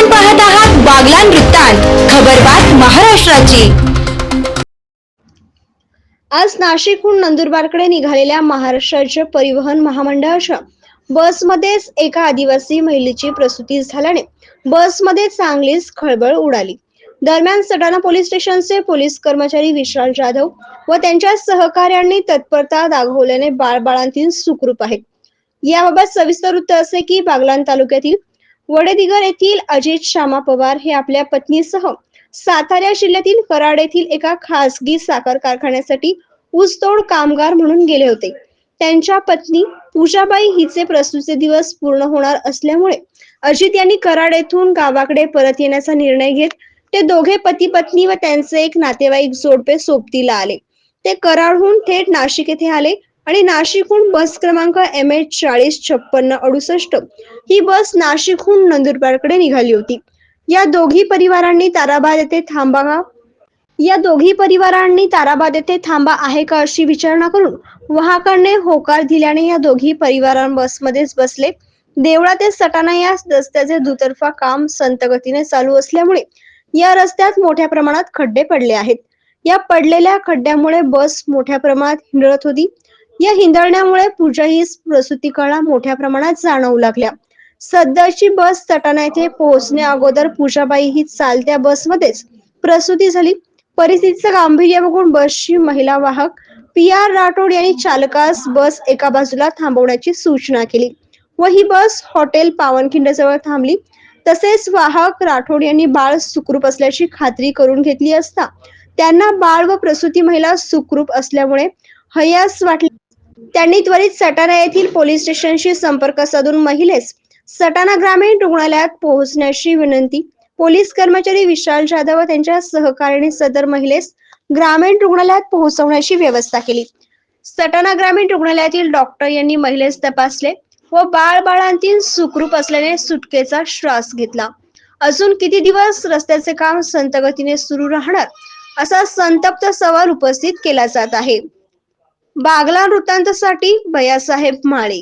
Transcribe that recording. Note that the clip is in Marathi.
आपण पाहत आहात बागलान वृत्तांत खबरबात महाराष्ट्राची. आज नाशिकहून नंदुरबारकडे निघालेल्या महाराष्ट्राच्या परिवहन महामंडळाच्या बसमध्येच एका आदिवासी महिलेची प्रसूती झाल्याने बसमध्ये चांगलीच खळबळ उडाली. दरम्यान सटाणा पोलीस स्टेशनचे पोलीस कर्मचारी विशाल जाधव व त्यांच्या सहकार्यांनी तत्परता दाखवल्याने बाळबाळांतील सुखरूप आहेत. याबाबत सविस्तर वृत्त असे की बागलान तालुक्यातील वडेदिगर येथील अजित श्यामा पवार हे आपल्या पत्नीसह सातारा जिल्ह्यातील कराड येथील एका खासगी साखर कारखान्यासाठी ऊसतोड कामगार म्हणून गेले होते. त्यांच्या पत्नी पूजाबाई हिचे प्रसूतीचे दिवस पूर्ण होणार असल्यामुळे अजित यांनी कराड येथून गावाकडे परत येण्याचा निर्णय घेत ते दोघे पती पत्नी व त्यांचे एक नातेवाईक जोडपे सोबतीला आले. ते कराडहून थेट नाशिक येथे आले. आणि नाशिकहून बस क्रमांक एम एच चाळीस छप्पन्न अडुसष्ट ही बस नाशिकहून नंदुरबारकडे निघाली होती. या दोघी परिवारांनी ताराबाद येथे थांबा या दोघी परिवारांनी ताराबाद येथे थांबा आहे का अशी विचारणा करून वाहकाने होकार दिल्याने या दोघी परिवारां बसमध्येच बसले. देवळा ते सटाणा या रस्त्याचे दुतर्फा काम संत गतीने चालू असल्यामुळे या रस्त्यात मोठ्या प्रमाणात खड्डे पडले आहेत. या पडलेल्या खड्ड्यामुळे बस मोठ्या प्रमाणात हिंडळत होती. या हिंदळण्यामुळे पूजा ही प्रसूती कळा मोठ्या प्रमाणात जाणवू लागल्या. सध्याची बस सटाणा येथे पोहोचण्या अगोदर पूजाबाई ही चालत्या बसमध्येच प्रसूती झाली. परिस्थितीचं गांभीर्य बघून बसची महिला वाहक पी आर राठोड यांनी चालकास बस एका बाजूला थांबवण्याची सूचना केली व ही बस हॉटेल पावनखिंड जवळ थांबली. तसेच वाहक राठोड यांनी बाळ सुखरूप असल्याची खात्री करून घेतली असता त्यांना बाळ व प्रसूती महिला सुखरूप असल्यामुळे हयास वाटले त्यांनी त्वरित सटाणा येथील पोलीस स्टेशनशी संपर्क साधून महिलेस सटाणा ग्रामीण रुग्णालयात पोहोचण्याची विनंती. पोलीस कर्मचारी विशाल जाधव व त्यांच्या सहकार्याने सदर महिलेस ग्रामीण रुग्णालयात पोहोचवण्याची व्यवस्था केली. सटाणा ग्रामीण रुग्णालयातील डॉक्टर यांनी महिलेस तपासले व बाळ बाळांतील सुखरूप असल्याने सुटकेचा श्वास घेतला. अजून किती दिवस रस्त्याचे काम संत गतीने सुरू राहणार असा संतप्त सवाल उपस्थित केला जात आहे. बागला वृत्तांतासाठी भैयासाहेब माळे.